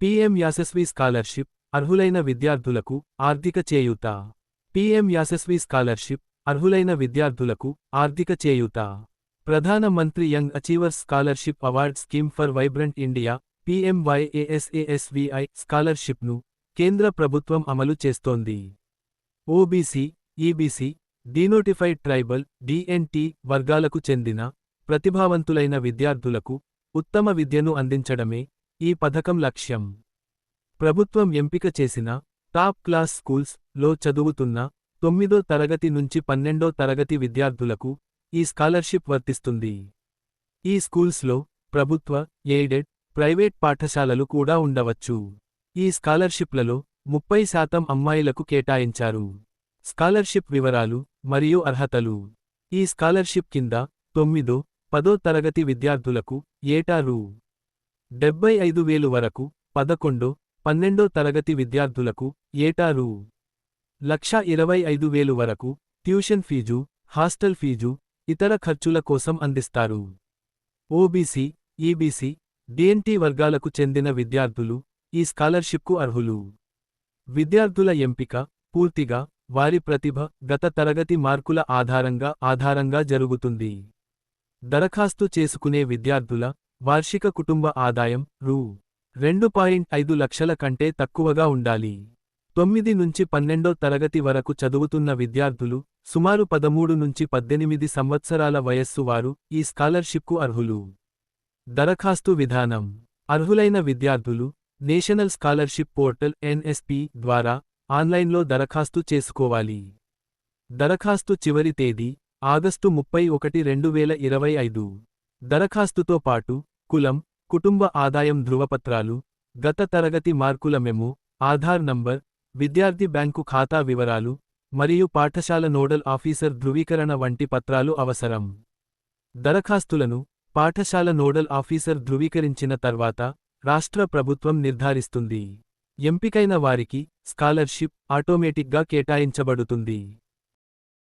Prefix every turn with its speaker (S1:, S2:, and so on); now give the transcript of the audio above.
S1: PM యాసస్వి scholarship అర్హులైన విద్యార్థులకు ఆర్థిక చేయూత. పీఎం యాసస్వి స్కాలర్షిప్ అర్హులైన విద్యార్థులకు ఆర్థిక చేయూత. ప్రధాన మంత్రి young achievers scholarship award scheme for vibrant India PMYASASVI స్కాలర్షిప్ను కేంద్ర ప్రభుత్వం అమలు చేస్తోంది. OBC EBC denotified tribal DNT వర్గాలకు చెందిన ప్రతిభావంతులైన విద్యార్థులకు ఉత్తమ విద్యను అందించడమే ఈ పథకం లక్ష్యం. ప్రభుత్వం ఎంపిక చేసిన టాప్ క్లాస్ స్కూల్స్లో చదువుతున్న తొమ్మిదో తరగతి నుంచి పన్నెండో తరగతి విద్యార్థులకు ఈ స్కాలర్షిప్ వర్తిస్తుంది. ఈ స్కూల్స్లో ప్రభుత్వ ఎయిడెడ్ ప్రైవేట్ పాఠశాలలు కూడా ఉండవచ్చు. ఈ స్కాలర్షిప్లలో ముప్పై శాతం అమ్మాయిలకు కేటాయించారు. స్కాలర్షిప్ వివరాలు మరియు అర్హతలు. ఈ స్కాలర్షిప్ కింద తొమ్మిదో పదో తరగతి విద్యార్థులకు ఏటా రూ. డెబ్బై ఐదు వేలు వరకు పదకొండో పన్నెండో తరగతి విద్యార్థులకు ఏటా రూ లక్ష ఇరవై ఐదు వేలు వరకు ట్యూషన్ ఫీజు హాస్టల్ ఫీజు ఇతర ఖర్చుల కోసం అందిస్తారు. ఓబీసీ ఈబీసీ డిఎన్టీ వర్గాలకు చెందిన విద్యార్థులు ఈ స్కాలర్షిప్కు అర్హులు. విద్యార్థుల ఎంపిక పూర్తిగా వారి ప్రతిభ గత తరగతి మార్కుల ఆధారంగా ఆధారంగా జరుగుతుంది. దరఖాస్తు చేసుకునే విద్యార్థుల వార్షిక కుటుంబ ఆదాయం రూ. రెండు పాయింట్ ఐదు లక్షల కంటే తక్కువగా ఉండాలి. తొమ్మిది నుంచి పన్నెండో తరగతి వరకు చదువుతున్న విద్యార్థులు సుమారు పదమూడు నుంచి పద్దెనిమిది సంవత్సరాల వయస్సు వారు ఈ స్కాలర్షిప్కు అర్హులు. దరఖాస్తు విధానం. అర్హులైన విద్యార్థులు నేషనల్ స్కాలర్షిప్ పోర్టల్ ఎన్ఎస్పి ద్వారా ఆన్లైన్లో దరఖాస్తు చేసుకోవాలి. దరఖాస్తు చివరి తేదీ ఆగస్టు ముప్పై ఒకటి రెండు వేల ఇరవై ఐదు. దరఖాస్తుతో పాటు కులం కుటుంబ ఆదాయం ధృవపత్రాలు గత తరగతి మార్కుల మెము ఆధార్ నంబర్ విద్యార్థి బ్యాంకు ఖాతా వివరాలు మరియు పాఠశాల నోడల్ ఆఫీసర్ ధృవీకరణ వంటి పత్రాలు అవసరం. దరఖాస్తులను పాఠశాల నోడల్ ఆఫీసర్ ధృవీకరించిన తర్వాత రాష్ట్ర ప్రభుత్వం నిర్ధారిస్తుంది. ఎంపికైన వారికి స్కాలర్షిప్ ఆటోమేటిక్గా కేటాయించబడుతుంది.